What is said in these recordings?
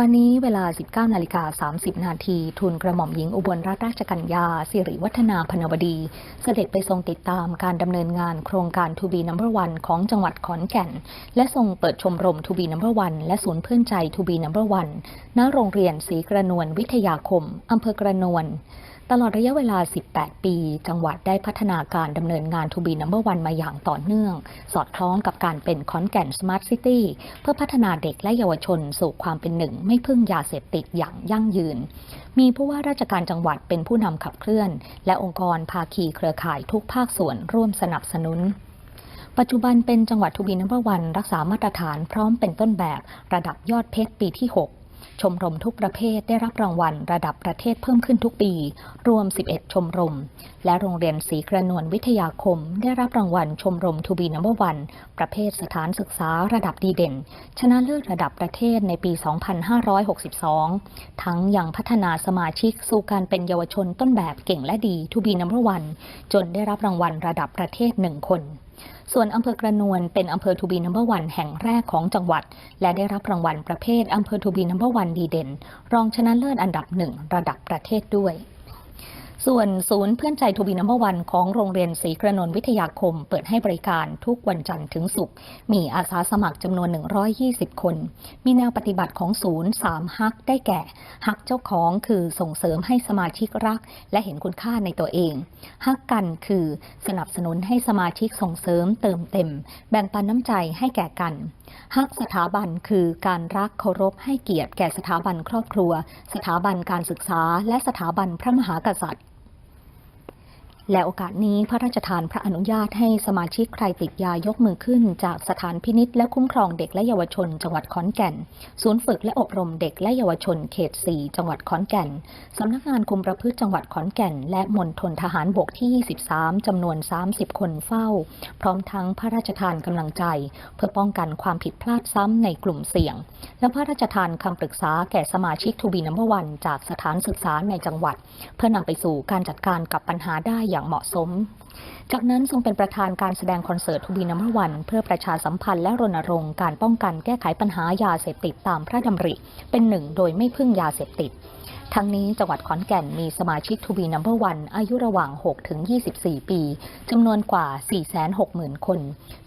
วันนี้เวลา 19 นาฬิกา 30 นาทีทุนกระหม่อมหญิงอุบลรัตนราชกัญญา สิริวัฒนาพนวดี เสด็จไปทรงติดตามการดำเนินงานโครงการทูบีนัมเบอร์วันของจังหวัดขอนแก่น และทรงเปิดชมรมทูบีนัมเบอร์วันและศูนย์เพื่อนใจทูบีนัมเบอร์วันณโรงเรียนศรีกระนวลวิทยาคมอำเภอกระนวล ตลอดระยะเวลา 18 ปี จังหวัดได้พัฒนาการดำเนินงานทูบีนัมเบอร์วันมาอย่างต่อเนื่อง สอดคล้องกับการเป็นขอนแก่นสมาร์ทซิตี้เพื่อพัฒนาเด็กและเยาวชนสู่ความเป็นหนึ่ง ไม่พึ่งยาเสพติดอย่างยั่งยืน มีผู้ว่าราชการจังหวัดเป็นผู้นำขับเคลื่อน และองค์กรภาคีเครือข่ายทุกภาคส่วนร่วมสนับสนุนปัจจุบันเป็นจังหวัดทูบีนัมเบอร์วันรักษามาตรฐานพร้อมเป็นต้นแบบระดับยอดเพชรปีที่ 6 ชมรมทุกประเภทได้รับรางวัลระดับประเทศเพิ่มขึ้นทุกปี รวม 11 ชมรม และโรงเรียนศรีกระนวลวิทยาคม ได้รับรางวัลชมรมทูบีนัมเบอร์วันประเภทสถานศึกษาระดับดีเด่น ชนะเลิศระดับประเทศในปี 2562 ทั้งยังพัฒนาสมาชิกสู่การเป็นเยาวชนต้นแบบเก่งและดีทูบีนัมเบอร์วันจนได้รับรางวัลระดับประเทศหนึ่งคน ส่วนอำเภอกระนวลเป็นอำเภอทูบีนัมเบอร์วันแห่งแรกของจังหวัด และได้รับรางวัลประเภทอำเภอทูบีนัมเบอร์วันดีเด่น รองชนะเลิศอันดับหนึ่งระดับประเทศด้วย ส่วนศูนย์เพื่อนใจทูบีนัมเบอร์วันของโรงเรียนศรีกระนนวิทยาคม เปิดให้บริการทุกวันจันทร์ถึงศุกร์มีอาสาสมัครจำนวน 120 คน มีแนวปฏิบัติของศูนย์ 3 ฮักได้แก่ ฮักเจ้าของคือส่งเสริมให้สมาชิกรัก และเห็นคุณค่าในตัวเอง ฮักกันคือสนับสนุนให้สมาชิกส่งเสริมเติมเต็ม แบ่งปันน้ำใจให้แก่กัน ฮักสถาบันคือการรักเคารพให้เกียรติแก่สถาบันครอบครัว สถาบันการศึกษา และสถาบันพระมหากษัตริย์ และโอกาสนี้พระราชทานพระอนุญาตให้สมาชิกใครติดยายกมือขึ้น จากสถานพินิษและคุ้มครองเด็กและเยาวชน จังหวัดขอนแก่น ศูนย์ฝึกและอบรมเด็กและเยาวชนเขต 4 จังหวัดขอนแก่น สำนักงานคุมประพฤติจังหวัดขอนแก่น และมณฑลทหารบกที่ 23 จำนวน 30 คนเฝ้า พร้อมทั้งพระราชทานกำลังใจ เพื่อป้องกันความผิดพลาดซ้ำในกลุ่มเสี่ยง และพระราชทานคำปรึกษาแก่สมาชิกทูบีนัมเบอร์วันจากสถานศึกษาในจังหวัด เพื่อนำไปสู่การจัดการกับปัญหาได้อย่างเหมาะสม จากนั้นทรงเป็นประธานการแสดงคอนเสิร์ตทูบีนัมเบอร์วัน เพื่อประชาสัมพันธ์และรณรงค์การป้องกันแก้ไขปัญหายาเสพติดตามพระดำริ เป็นหนึ่งโดยไม่พึ่งยาเสพติด ทั้งนี้จังหวัดขอนแก่นมีสมาชิกทูบีนัมเบอร์วันอายุระหว่าง 6 ถึง 24 ปีจำนวนกว่า 460,000 คน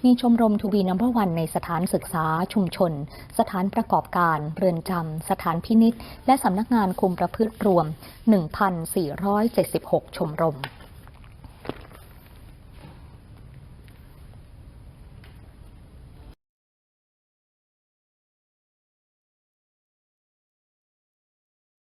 มีชมรมทูบีนัมเบอร์วันในสถานศึกษาชุมชน สถานประกอบการ เรือนจำสถานพินิษและสำนักงานคุมประพฤติรวม 1,476 ชมรม